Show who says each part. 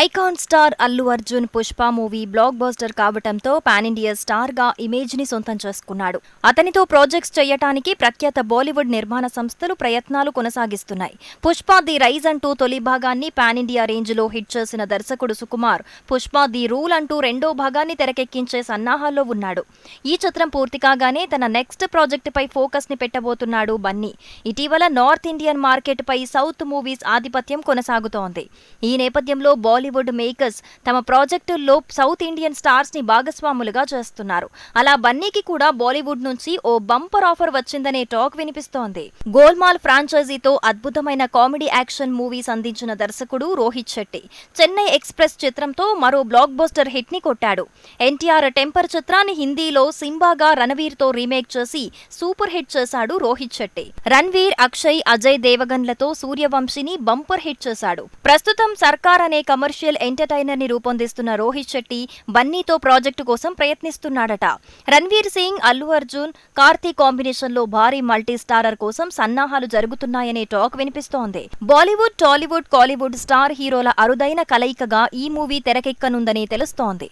Speaker 1: Icon star Allu Arjun Pushpa movie blockbuster కావటంతో pan India స్టార్గా ఇమేజ్ని సొంతం చేసుకున్నాడు. అతనితో ప్రాజెక్ట్స్ చేయటానికి ప్రఖ్యాత బాలీవుడ్ నిర్మాణ సంస్థలు ప్రయత్నాలు కొనసాగిస్తున్నాయి. పుష్ప ది రైజ్ అంటూ తొలి భాగాన్ని పాన్ ఇండియా రేంజ్లో హిట్ చేసిన దర్శకుడు సుకుమార్ పుష్ప ది రూల్ అంటూ రెండో భాగాన్ని తెరకెక్కించే సన్నాహాల్లో ఉన్నాడు. ఈ చిత్రం పూర్తి కాగానే తన నెక్స్ట్ ప్రాజెక్ట్ పై ఫోకస్ని పెట్టబోతున్నాడు బన్నీ. ఇటీవల నార్త్ ఇండియన్ మార్కెట్ పై సౌత్ మూవీస్ ఆధిపత్యం కొనసాగుతోంది. ఈ నేపథ్యంలో బాలీవుడ్ మేకర్స్ తమ ప్రాజెక్టుల్లో సౌత్ ఇండియన్ స్టార్స్ని భాగస్వాములుగా చేస్తున్నారు. అలా బన్నీకి కూడా బాలీవుడ్ నుంచి ఓ బంపర్ ఆఫర్ వచ్చిందనే టాక్ వినిపిస్తోంది. గోల్మాల్ ఫ్రాంచైజీతో అద్భుతమైన కామెడీ యాక్షన్ మూవీస్ అందించిన దర్శకుడు రోహిత్ శెట్టి చెన్నై ఎక్స్ప్రెస్ చిత్రంతో మరో బ్లాక్ బస్టర్ హిట్ని కొట్టాడు. ఎన్టీఆర్ టెంపర్ చిత్రాన్ని హిందీలో సింబాగా రణవీర్తో రీమేక్ చేసి సూపర్ హిట్ చేశాడు రోహిత్ శెట్టి. రణ్వీర్ అక్షయ్ అజయ్ దేవగన్లతో సూర్యవంశిని బంపర్ హిట్ చేశాడు. ప్రస్తుతం సర్కార్ అనే కమర్షియల్ ఎంటర్టైనర్ని రూపొందిస్తున్న రోహిత్ శెట్టి బన్నీతో ప్రాజెక్టు కోసం ప్రయత్నిస్తున్నాడట. రణ్వీర్ సింగ్ అల్లు అర్జున్ కార్తీ కాంబినేషన్లో భారీ మల్టీ స్టారర్ కోసం సన్నాహాలు జరుగుతున్నాయనే టాక్ వినిపిస్తోంది. బాలీవుడ్ టాలీవుడ్ కాలీవుడ్ స్టార్ హీరోల అరుదైన కలయికగా ఈ మూవీ తెరకెక్కనుందని తెలుస్తోంది.